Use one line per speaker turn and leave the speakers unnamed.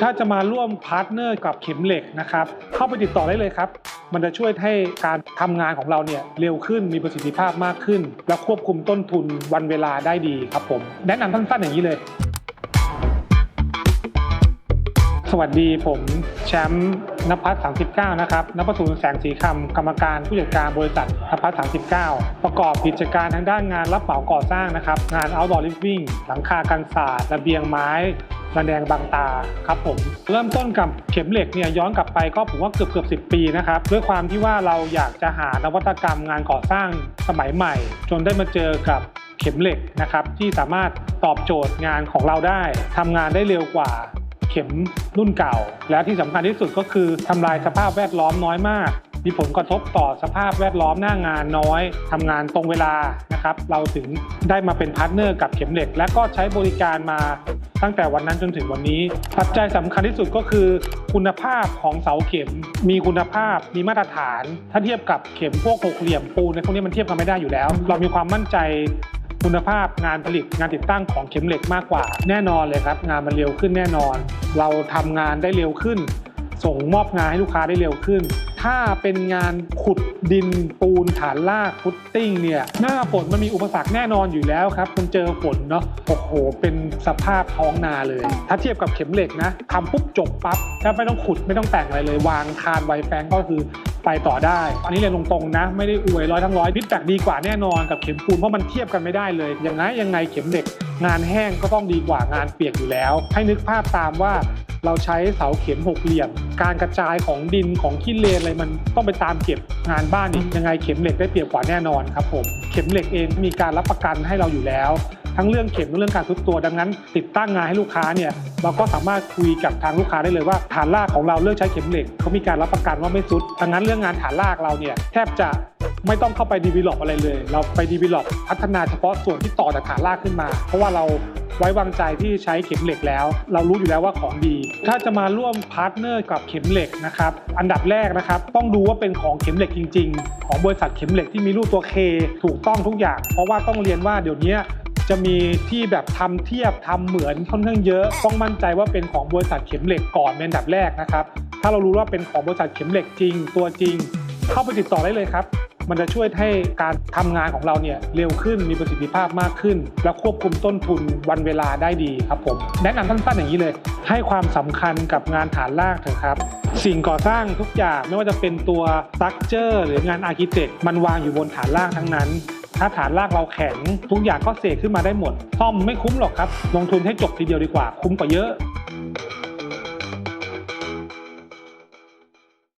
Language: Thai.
ถ้าจะมาร่วมพาร์ทเนอร์กับเข็มเหล็กนะครับ เข้าไปติดต่อได้เลยครับ มันจะช่วยให้การทำงานของเราเนี่ยเร็วขึ้นมีประสิทธิภาพมากขึ้น และควบคุมต้นทุนวันเวลาได้ดีครับผม แนะนำสั้นๆอย่างนี้เลย สวัสดีผมแชมป์นภัส39 นะครับนภัสูนแสงสีคำกรรมการผู้จัดการบริษัทนภัส39 ประกอบกิจการทางด้านงานรับเหมาก่อสร้างนะครับ งาน outdoor living หลังคากันศาสตร์ระเบียงไม้ ระแนงบางตาครับผมเริ่มต้นกับเข็มเหล็กเนี่ยย้อนกลับไปก็ผมว่าเกือบเกือบสิปีนะครับด้วยความที่ว่าเราอยากจะหานวัตกรรมงานก่อสร้างสมัยใหม่ จนได้มาเจอกับเข็มเหล็กนะครับที่สามารถตอบโจทย์งานของเราได้ทำงานได้เร็วกว่าเข็มรุ่นเก่า และที่สำคัญที่สุดก็คือทำลายสภาพแวดล้อมน้อยมาก มีผลกระทบต่อสภาพแวดล้อมหน้างานน้อยทำงานตรงเวลานะครับ เราถึงได้มาเป็นพาร์ทเนอร์กับเข็มเหล็ก และก็ใช้บริการมาตั้งแต่วันนั้นจนถึงวันนี้ ปัจจัยสำคัญที่สุดก็คือ คุณภาพของเสาเข็ม มีคุณภาพมีมาตรฐาน ถ้าเทียบกับเข็มพวกหกเหลี่ยมปูนในพวกนี้มันเทียบกันไม่ได้อยู่แล้ว เรามีความมั่นใจคุณภาพงานผลิตงานติดตั้งของเข็มเหล็กมากกว่า แน่นอนเลยครับ งานมันเร็วขึ้นแน่นอน เราทำงานได้เร็วขึ้น ส่งมอบงานให้ลูกค้าได้เร็วขึ้น ถ้าเป็นงานขุดดินปูนฐานลากฟุตติ้งเนี่ยหน้าฝนมันมีอุปสรรคแน่นอนอยู่แล้วครับมันเจอฝนเนาะโอ้โห เป็นสภาพท้องนาเลย ถ้าเทียบกับเข็มเหล็กนะทำปุ๊บจบปั๊บแทบไม่ต้องขุดไม่ต้องแต่งอะไรเลย วางคานไวแฟงก็คือไปต่อได้ อันนี้เรียนตรงๆนะ ไม่ได้อวยร้อยทั้งร้อยพิษแตกดีกว่าแน่นอนกับเข็มปูนเพราะมันเทียบกันไม่ได้เลยยังไงยังไงเข็มเหล็ก งานแห้งก็ต้องดีกว่างานเปียกอยู่แล้ว ให้นึกภาพตามว่าเราใช้เสาเข็มหกเหลี่ยม การกระจายของดินของขี้เลนอะไรมันต้องไปตามเก็บงานบ้านอีกยังไงเข็มเหล็กได้เปรียบกว่าแน่นอนครับผมเข็มเหล็กเองมีการรับประกันให้เราอยู่แล้ว ทั้งเรื่องเข็มและเรื่องการทุบตัวดังนั้น ติดตั้งงานให้ลูกค้าเนี่ยเราก็สามารถคุยกับทางลูกค้าได้เลยว่าฐานรากของเราเลือกใช้เข็มเหล็กเขามีการรับประกันว่าไม่ซุดดังนั้นเรื่องงานฐานรากเราเนี่ยแทบจะ ไม่ต้องเข้าไปดีวิลลอปอะไรเลย เราไปดีวิลลอปพัฒนาเฉพาะส่วนที่ต่อจากฐานรากขึ้นมา เพราะว่าเราไว้วางใจที่ใช้เข็มเหล็กแล้ว เรารู้อยู่แล้วว่าของดี ถ้าจะมาร่วมพาร์ทเนอร์กับเข็มเหล็กนะครับอันดับแรกนะครับต้องดูว่าเป็นของเข็มเหล็กจริง ๆ ของบริษัทเข็มเหล็กที่มีรูปตัวเคถูกต้องทุกอย่าง เพราะว่าต้องเรียนว่าเดี๋ยวนี้จะมีที่แบบทำเทียบทำเหมือนค่อนข้างเยอะ ต้องมั่นใจว่าเป็นของบริษัทเข็มเหล็กก่อนเป็นอันดับแรกนะครับ ถ้าเรารู้ว่าเป็นของบริษัทเข็มเหล็กจริง ตัวจริง เข้าไปติดต่อได้เลยครับ มันจะช่วยให้การทำงานของเราเนี่ยเร็วขึ้นมีประสิทธิภาพมากขึ้น และควบคุมต้นทุนวันเวลาได้ดีครับผมแนะนำสั้นๆอย่างนี้เลย ให้ความสำคัญกับงานฐานรากเถอะครับ สิ่งก่อสร้างทุกอย่างไม่ว่าจะเป็นตัวสตรัคเจอร์หรืองานอาร์เคเต็กมันวางอยู่บนฐานรากทั้งนั้น ถ้าฐานรากเราแข็ง ทุกอย่างก็เสกขึ้นมาได้หมดซ่อมไม่คุ้มหรอกครับ ลงทุนให้จบทีเดียวดีกว่าคุ้มกว่าเยอะ